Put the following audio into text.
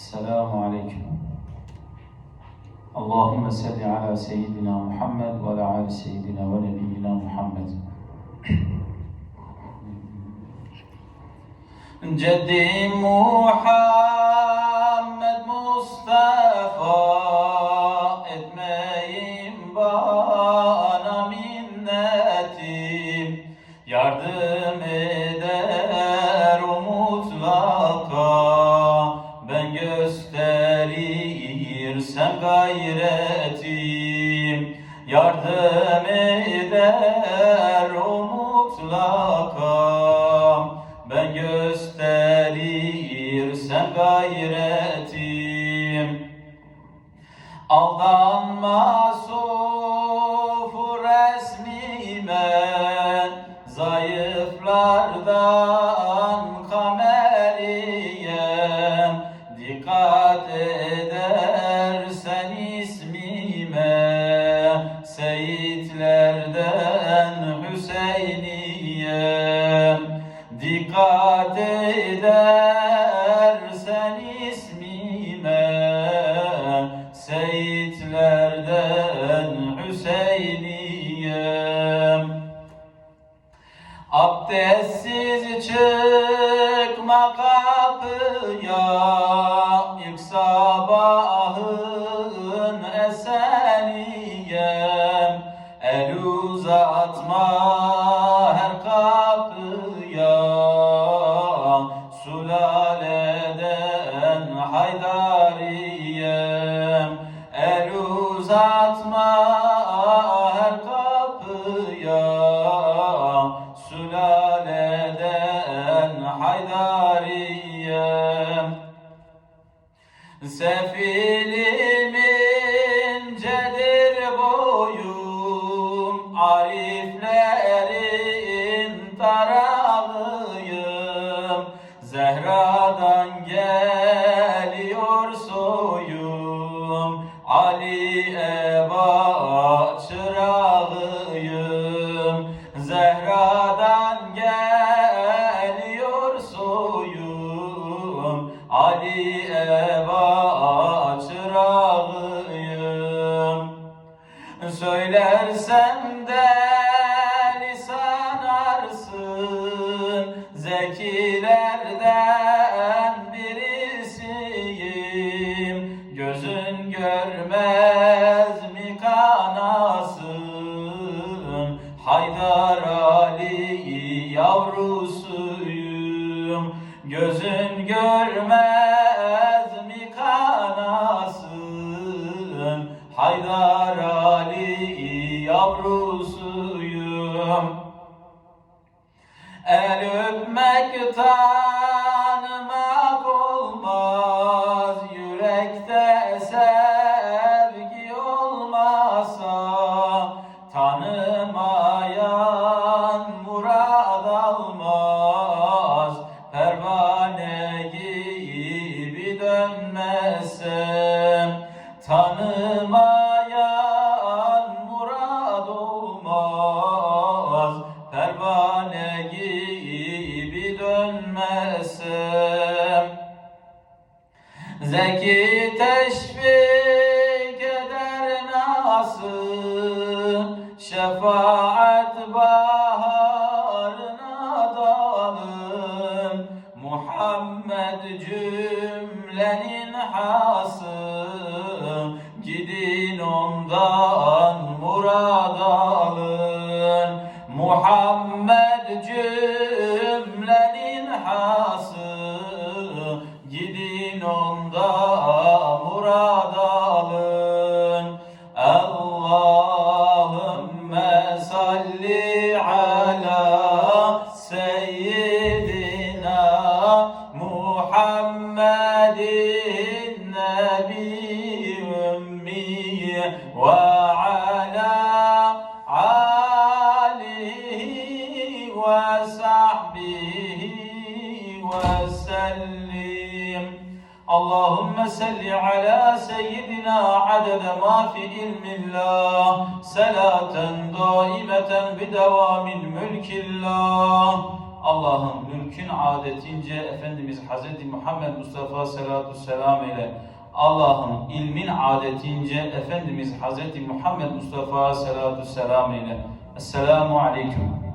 Esselamu Aleyküm. Allahümme salli ala seyyidina Muhammed ve ala ali seyyidina ve nebiyyina Muhammed. Ceddi Muhammed Mustafa etmeyin bana minnetim Yardım eder mutlaka gayretim. Yardım eder o mutlaka Ben gösterirsem gayretim. Aldanma sofu resmime. Zayıflardan kameriyem edersen ismime Seyitlerden Hüseyiniyem Abdestsiz çıkma kapıya ilk sabahın eseniyem El uzatma Sülaleden haydariyem. Sefilim incedir boyum Ariflerin tarağıyım. Zehra'dan geliyor soyum Ali Söylersem de lisan arsın. Zekilerden birisiyim. Gözün görmez mi kanasın? Haydar Ali yavrusuyum. Gözün görmez yavrusuyum Zeki teşvik eder nasıl? Şefaat baharına dalın. Muhammed cümlenin hası. Gidin ondan murad alın. Muhammed cümlenin hası. Gidin onda murad alın Allahümme salli ala seyyidina Muhammedin nebi ümmi ve ala alihi ve sahbihi sellim اللهم صل على سيدنا عدد ما في علم الله صلاة دائمة بدوام ملك الله Allah'ın mülkün adetince Efendimiz Hz. Muhammed Mustafa sallallahu selam ile Allah'ın ilmin adetince Efendimiz Hz. Muhammed Mustafa sallallahu selam ile Esselamu Aleyküm.